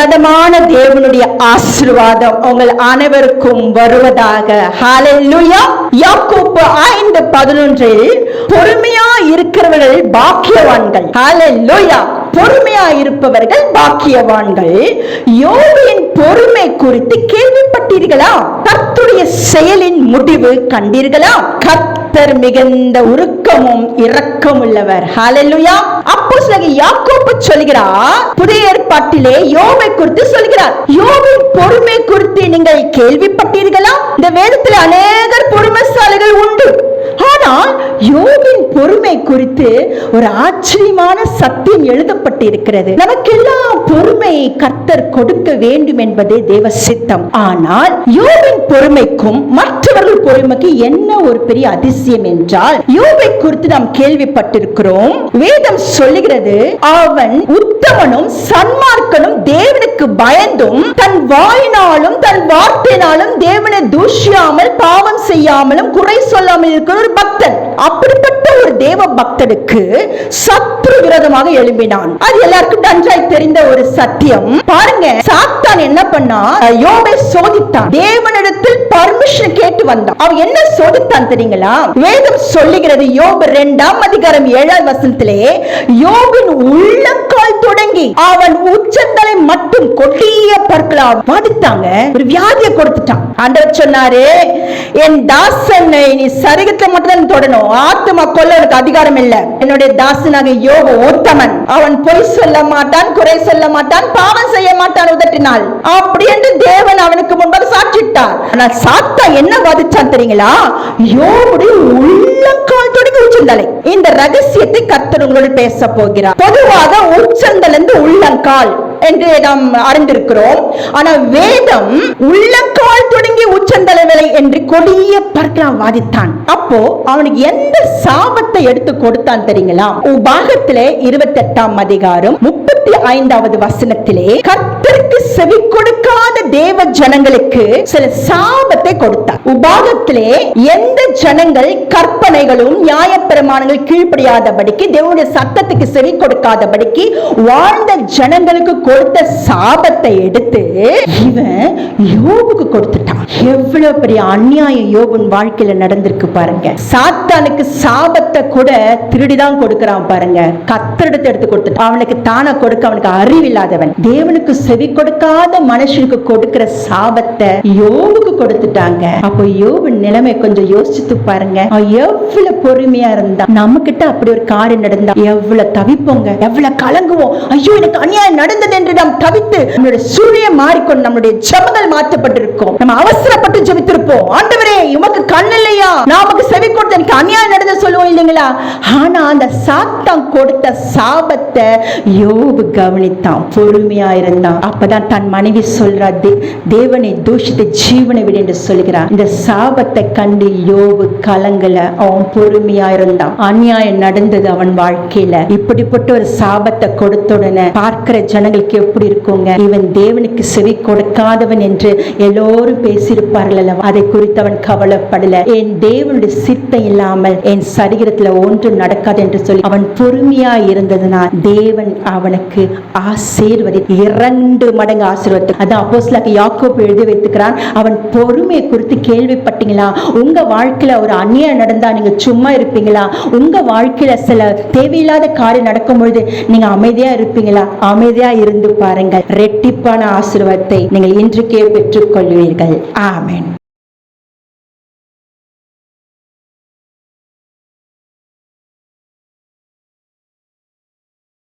தேவனுடைய ஆசீர்வாதம் உங்கள் அனைவருக்கும் வருவதாக. யாக்கோப்பு ஐந்து பதினொன்றில் பொறுமையா இருக்கிறவர்கள் பாக்கியவான்கள். ஹalleluya பொறுமையா இருப்பவர்கள் பாக்கியவான்கள். யோபின் பொறுமை குறித்து கேள்விப்பட்டீர்களா? கர்த்தருடைய செயலின் முடிவு கண்டீர்களா? கர்த்தர் மிகுந்த உருக்கமும் இரக்கமுள்ளவர் ஹalleluya அப்போஸ்தலன் யாக்கோபு சொல்கிறார் புதிய ஏற்பாட்டிலே யோபை குறித்து சொல்கிறார். யோபின் பொறுமை குறித்து நீங்கள் கேள்விப்பட்டீர்களா? இந்த வேதத்தில் அநேக யோபின் பொறுமை குறித்து ஒரு ஆச்சரியமான சத்தியம் எழுதப்பட்டிருக்கிறது. நமக்கெல்லாம் பொறுமையை கர்த்தர் கொடுக்க வேண்டும் என்பதே தேவ சித்தம். ஆனால் யோபின் பொறுமைக்கும் மற்றவர்கள் பொறுமைக்கு என்ன ஒரு பெரிய அதிசயம் என்றால் யோபை குறித்து நாம் கேள்விப்பட்டிருக்கிறோம். வேதம் சொல்லுகிறது அவன் உத்தமனும் சன்மார்க்கனும் தேவனுக்கு பயந்தும் தன் வாயினாலும் தன் வார்த்தையினாலும் தேவனை தூஷியாமல் பாவம் செய்யாமலும் குறை சொல்லாமல் இருக்கிற ஒரு பக்தன். அப்படிப்பட்ட ஒரு தேவ பக்தனுக்கு சத்ரு விரோதமாக எழும்பினான். அது எல்லாருக்கும் நன்றாய் தெரிந்த ஒரு சத்தியம். பாருங்க சாத்தான் என்ன பண்ணா யோபை சோதித்தான். தேவனிடத்தில் பர்மிஷன் கேட்டு வந்தான். அவன் என்ன சோதித்தான் தெரியுங்களா? வேதம் சொல்லுகிறது யோபு இரண்டாம் அதிகாரம் ஏழாம் வசனத்திலே யோபின் உள்ளங்கால் தொடங்கி அவன் உச்ச உச்சந்தலை மட்டும் கொடிய பற்களா பாதித்தாங்க ஒரு வியாதியை கொடுத்துட்டான். ஆண்டவர் சொன்னாரு என் தாசனை நீ சரிகத்துல மட்டும் தான் தொடணும். ஆத்மா கொல்ல எனக்கு அதிகாரம் இல்ல. என்னுடைய தாசனாக யோக உத்தமன் அவன் பொய் சொல்ல மாட்டான் குறை சொல்ல மாட்டான் பாவம் செய்ய மாட்டான் உதட்டினால். அப்படி என்று தேவன் அவனுக்கு முன்பாக சாட்சிட்டார். ஆனால் சாத்தா என்ன வாதிச்சான் தெரியுங்களா? யோபுடைய உள்ளங்கால் தொடங்கி உச்சந்தலை. இந்த ரகசியத்தை கர்த்தர் உங்களோடு பேச போகிறார். பொதுவாக உச்சந்தலிருந்து உள்ளங்கால். என்று நாம் அறிந்திருக்கிறோம். ஆனா வேதம் உள்ளங்கால் தொடங்கி உச்சந்தலை வரை என்று கொடிய பார்க்கலாம் வாதித்தான் அப்போ அவனுக்கு எந்த சாபத்தை எடுத்து கொடுத்தான் தெரியுங்களா? உபாகத்திலே இருபத்தி எட்டாம் அதிகாரம் முப்பத்தி ஐந்தாவது வசனத்திலே கர்த்தருக்கு செவி கொடுக்காத தேவ ஜனங்களுக்கு சில சாபத்தை கொடுத்தார் உபாகத்திலே எந்த ஜனங்கள் கற்பனைகளும் நியாயப்பிரமாணங்கள் கீழ்ப்படியாதபடிக்கு தேவனுடைய சத்தத்துக்கு செவி கொடுக்காதபடிக்கு வாழ்ந்த ஜனங்களுக்கு கொடுத்த சாபத்தை எடுத்து இவன் யோபுக்கு கொடுத்துட்டான். எவ்வளவு பெரிய அநியாயம் யோகன் வாழ்க்கையில நடந்திருக்கு பாருங்க. சாத்தானுக்கு சாபத்தை கூட திருடிதான் கொடுக்கறான் பாருங்க. கத்தெடுத்து எடுத்து கொடுத்துட்டான். அவனுக்கு தானா கொடுக்க அவனுக்கு அறிவில்லாதவன் தேவனுக்கு செவி கொடுக்காத மனுஷனுக்கு கொடுக்கிற சாபத்தை யோபுக்கு கொடுத்துட்டாங்க. அப்போ யோபு நிலைமை கொஞ்சம் யோசிச்சு பாருங்க. எவ்வளவு பொறுமையா இருந்தா நம்ம கிட்ட அப்படி ஒரு காரியம் நடந்தா எவ்வளவு தவிப்போங்க. எவ்வளவு கலங்குவோம். ஐயோ எனக்கு அநியாயம் நடந்தது என்று நாம் தவித்து நம்மளுடைய சூழ்நிலை மாறிக்கொண்டு நம்மளுடைய ஜெபங்கள் மாற்றப்பட்டிருக்கும். நம்ம அவசரப்பட்டு ஜெபித்திருப்போம். ஆண்டவரே உமக்கு கண் இல்லையா? நமக்கு செவி கொண்டு எனக்கு அநியாயம் நடந்த சொல்லுவோம் இல்லைங்களா? ஆனா அந்த சாத்தான் கொடுத்த சாபத்தை யோபு கவனித்தான் பொறுமையா இருந்தான். அப்பதான் தன் மனைவி சொல்றா தேவனை தூஷித்து ஜீவனை விடு என்று சொல்கிறான் இந்த சாபத்தை கண்டு யோபு கலங்கல. அவன் பொறுமையா இருந்தான். அநியாயம் நடந்தது அவன் வாழ்க்கையில. இப்படிப்பட்ட ஒரு சாபத்தை கொடுத்த உடனே பார்க்கிற ஜனங்களுக்கு எப்படி இருக்குங்க? இவன் தேவனுக்கு செவி கொடுக்காதவன் என்று எல்லோரும் பேசியிருப்பார்கள் அதை குறித்து அவன் கவலைப்படல. என் தேவனுடைய சித்தம் இல்லாமல் என் சரீரத்தில் ஒன்றும் நடக்காது என்று சொல்லி அவன் பொறுமையா இருந்ததுனால் தேவன் அவனுக்கு ஆசீர்வதி இரண்டு மடங்கு ஆசீர்வதி. அதான் அப்போஸ்லாக்கு யாக்கோபு எழுதி வைத்துக்கிறான் அவன் பொறுமையை குறித்து கேள்விப்பட்டீங்களா? உங்க வாழ்க்கையில ஒரு அந்நியம் நடந்தா நீங்க சும்மா இருப்பீங்களா? உங்க வாழ்க்கையில சில தேவையில்லாத காரியம் நடக்கும் பொழுது நீங்க அமைதியா இருப்பீங்களா? அமைதியா இருந்து பாருங்கள். ரெட்டிப்பான ஆசீர்வாதத்தை நீங்கள் இன்றைக்கே பெற்றுக்கொள்வீர்கள். ஆமேன்.